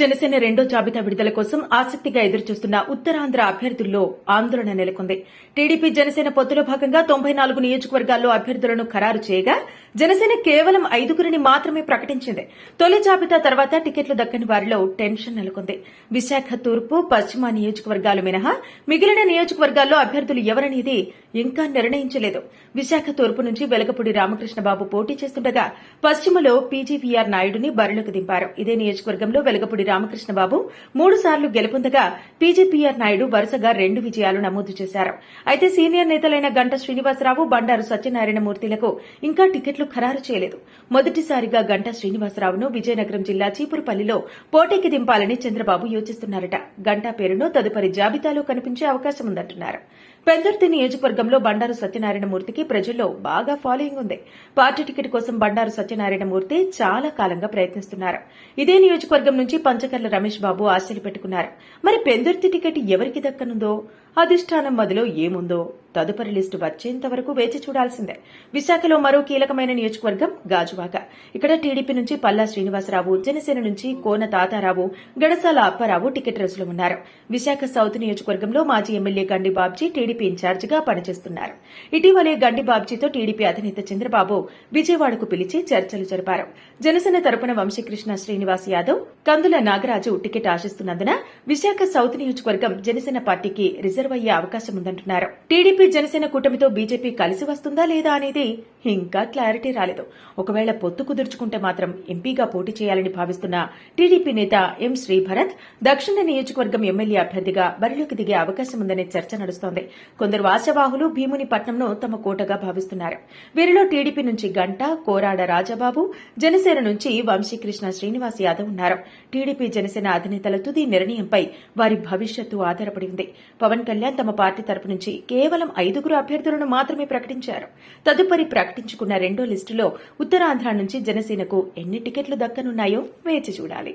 జనసేన రెండో జాబితా విడుదల కోసం ఆసక్తిగా ఎదురుచూస్తున్న ఉత్తరాంధ్ర అభ్యర్థుల్లో ఆందోళన నెలకొంది. టీడీపీ జనసేన పొత్తులో భాగంగా తొంభై నాలుగు నియోజకవర్గాల్లో అభ్యర్థులను ఖరారు చేయగా జనసేన కేవలం ఐదుగురిని మాత్రమే ప్రకటించింది. తొలి జాబితా తర్వాత టికెట్లు దక్కని వారిలో టెన్షన్ నెలకొంది. విశాఖ తూర్పు పశ్చిమ నియోజకవర్గాలు మినహా మిగిలిన నియోజకవర్గాల్లో అభ్యర్థులు ఎవరనేది ఇంకా నిర్ణయించలేదు. విశాఖ తూర్పు నుంచి వెలగపూడి రామకృష్ణబాబు పోటీ చేస్తుండగా పశ్చిమలో పీజీవీఆర్ నాయుడుని బరిలోకి దింపారు. ఇదే నియోజకవర్గంలో వెలగపూడి రామకృష్ణబాబు మూడుసార్లు గెలుపొందగా పీజీపీఆర్ నాయుడు వరుసగా రెండు విజయాలు నమోదు చేశారు. అయితే సీనియర్ నేతలైన గంట శ్రీనివాసరావు బండారు సత్యనారాయణ మూర్తిలకు ఇంకా టికెట్లు ఖరారు చేయలేదు. మొదటిసారిగా గంట శ్రీనివాసరావును విజయనగరం జిల్లా చీపురుపల్లిలో పోటీకి దింపాలని చంద్రబాబు యోచిస్తున్నారట. గంటా పేరును తదుపరి జాబితాలో కనిపించే అవకాశం ఉందంటున్నారు. పెందుర్తి నియోజకవర్గంలో బండారు సత్యనారాయణ మూర్తికి ప్రజల్లో బాగా ఫాలోయింగ్ ఉంది. పార్టీ టికెట్ కోసం బండారు సత్యనారాయణ మూర్తి చాలా కాలంగా ప్రయత్నిస్తున్నారు. ఇదే నియోజకవర్గం నుంచి పంచకర్ల రమేష్ బాబు ఆశలు పెట్టుకున్నారు. మరి పెందుర్తి టికెట్ ఎవరికి దక్కనుందో? అధిష్టానం మదిలో ఏముందో? తదుపరి లిస్టు వచ్చేంత వరకు వేచి చూడాల్సిందే. విశాఖలో మరో కీలకమైన నియోజకవర్గం గాజువాక. ఇక్కడ టీడీపీ నుంచి పల్లా శ్రీనివాసరావు జనసేన నుంచి కోన తాతారావు గడసాల అప్పారావు టికెట్ రేసులో ఉన్నారు విశాఖ సౌత్ నియోజకవర్గంలో మాజీ ఎమ్మెల్యే గండి బాబ్జీ టీడీపీ ఇన్ఛార్జిగా పనిచేస్తున్నారు. ఇటీవలే గండి బాబ్జీతో టీడీపీ అధినేత చంద్రబాబు విజయవాడకు పిలిచి చర్చలు జరిపారు. జనసేన తరపున వంశీకృష్ణ శ్రీనివాస్ యాదవ్ కందుల నాగరాజు టికెట్ ఆశిస్తున్నందున విశాఖ సౌత్ నియోజకవర్గం జనసేన పార్టీకి రిజర్వ్ అయ్యే అవకాశం ఉందంటున్నారు. టీడీపీ జనసేన కూటమితో బీజేపీ కలిసి వస్తుందా లేదా అనేది ఇంకా క్లారిటీ రాలేదు. ఒకవేళ పొత్తు కుదుర్చుకుంటే మాత్రం ఎంపీగా పోటీ చేయాలని భావిస్తున్న టీడీపీ నేత ఎం శ్రీభరత్ దక్షిణ నియోజకవర్గం ఎమ్మెల్యే అభ్యర్థిగా బరిలోకి దిగే అవకాశం ఉందనే చర్చ నడుస్తోంది. కొందరు ఆశావాహులు భీముని పట్నంను తమ కోటగా భావిస్తున్నారు. వీరిలో టీడీపీ నుంచి గంట కోరాడ రాజబాబు జనసేన నుంచి వంశీకృష్ణ శ్రీనివాస్ యాదవ్ ఉన్నారు. టీడీపీ జనసేన అధినేతల తుది నిర్ణయంపై వారి భవిష్యత్తు ఆధారపడి ఉంది. పవన్ కళ్యాణ్ తమ పార్టీ తరపు నుంచి కేవలం ఐదుగురు అభ్యర్థులను మాత్రమే ప్రకటించారు. తదుపరి ప్రకటించుకున్న రెండో లిస్టులో ఉత్తరాంధ్ర నుంచి జనసేనకు ఎన్ని టికెట్లు దక్కనున్నాయో వేచి చూడాలి.